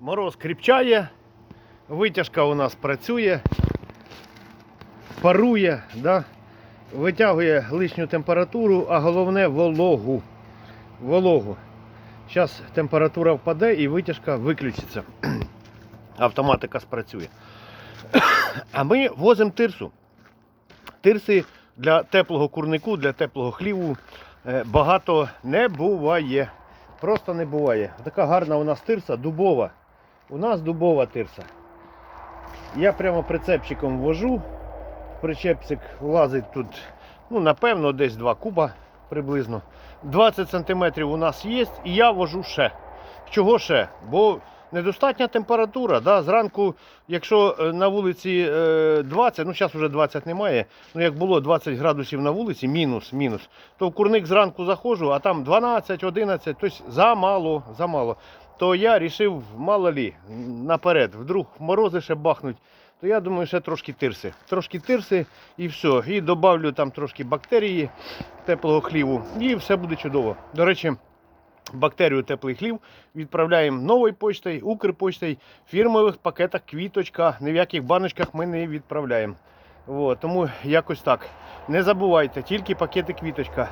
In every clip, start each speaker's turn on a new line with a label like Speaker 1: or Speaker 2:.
Speaker 1: Мороз кріпчає, витяжка у нас працює, парує, да? витягує лишню температуру, а головне вологу. Вологу. Зараз температура впаде і витяжка виключиться. Автоматика спрацює. А ми возимо тирсу. Тирси для теплого курнику, для теплого хліву е, багато не буває. Просто не буває. Така гарна у нас тирса, дубова. У нас дубова тирса. Я прямо прицепчиком ввожу. Причепчик влазить тут, ну, напевно, десь 2 куба приблизно. 20 см у нас є, і я вожу ще. Чого ще? Бо недостатня температура. Да? Зранку, якщо е, на вулиці е, 20, ну зараз вже 20 немає, ну як було 20 градусів на вулиці, мінус, мінус, то в курник зранку заходжу, а там 12, 11, тобто замало, замало. То я вирішив, мало лі, наперед, вдруг морози ще бахнуть, то я думаю, ще трошки тирси. Трошки тирси і все. І добавлю там трошки бактерії теплого хліву, і все буде чудово. До речі, бактерію теплий хлів відправляємо новою почтою, Укрпочтою, фірмових пакетах квіточка, ні в яких баночках ми не відправляємо. От, тому якось так. Не забувайте, тільки пакети квіточка.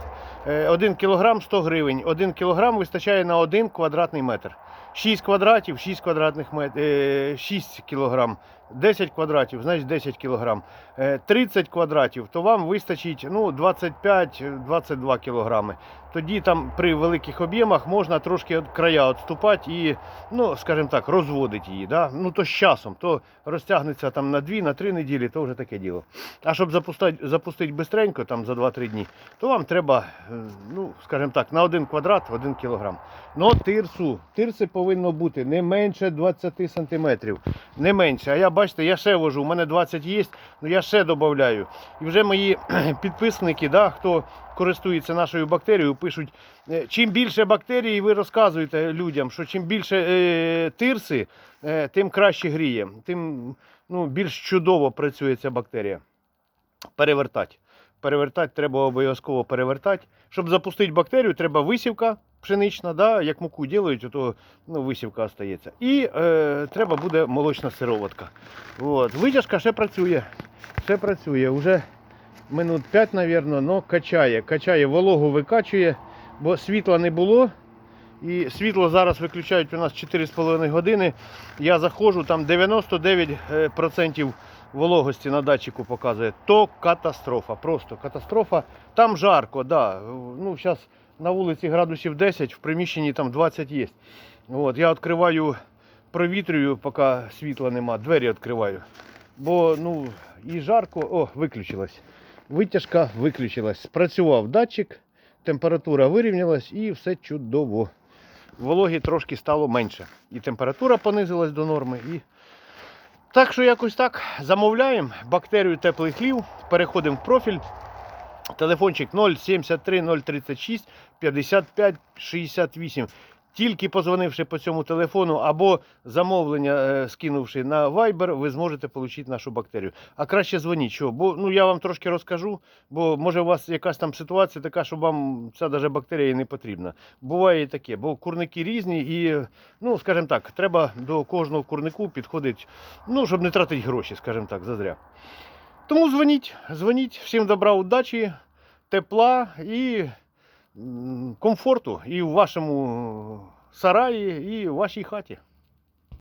Speaker 1: 1 кг 100 гривень. 1 кг вистачає на 1 квадратний метр. 6 квадратів, 6 квадратних метрів, 6 кг. 10 квадратів, значить 10 кг. 30 квадратів, то вам вистачить ну, 25-22 кг. Тоді там при великих об'ємах можна трошки від края відступати і, ну, скажімо так, розводити її. Да? Ну, то з часом, то розтягнеться там на 2-3 неділі, то вже таке діло. А щоб запустити, запустити бистренько, там за 2-3 дні, то вам треба, е, ну, скажімо так, на 1 квадрат 1 кілограм. Но тирсу, тирси повинно бути не менше 20 сантиметрів. Не менше. А я бачите, я ще вожу, у мене 20 є, ну я ще додаю. І вже мої підписники, да, хто користується нашою бактерією, пишуть, е, чим більше бактерій, ви розказуєте людям, що чим більше е, тирси, е, тим краще гріє, тим ну, більш чудово працює ця бактерія. Перевертати. Перевертати треба обов'язково перевертати. Щоб запустити бактерію, треба висівка пшенична, да, як муку ділають, то ну, висівка остається. І е, треба буде молочна сироватка. От. Витяжка ще працює. Ще працює. Уже минут 5, мабуть, але качає. Качає, вологу викачує, бо світла не було. І світло зараз виключають у нас 4,5 години. Я заходжу, там 99% вологості на датчику показує. То катастрофа, просто катастрофа. Там жарко, да. Ну, зараз на вулиці градусів 10, в приміщенні там 20 є. От, я відкриваю, провітрюю, поки світла нема, двері відкриваю. Бо ну, і жарко, о, виключилась. Витяжка виключилась. Спрацював датчик, температура вирівнялась і все чудово. Вологі трошки стало менше. І температура понизилась до норми. І... Так що якось так замовляємо бактерію теплий хлів, переходимо в профіль. Телефончик 073 036 55 68. Тільки позвонивши по цьому телефону або замовлення е, скинувши на Viber, ви зможете отримати нашу бактерію. А краще дзвоніть, що? Бо ну я вам трошки розкажу, бо може у вас якась там ситуація така, що вам ця даже бактерія і не потрібна. Буває і таке, бо курники різні і, ну, скажімо так, треба до кожного курнику підходити, ну, щоб не тратити гроші, скажімо так, зазря. Тому дзвоніть, дзвоніть, всім добра, удачі, тепла і комфорту і в вашому сараї, і в вашій хаті.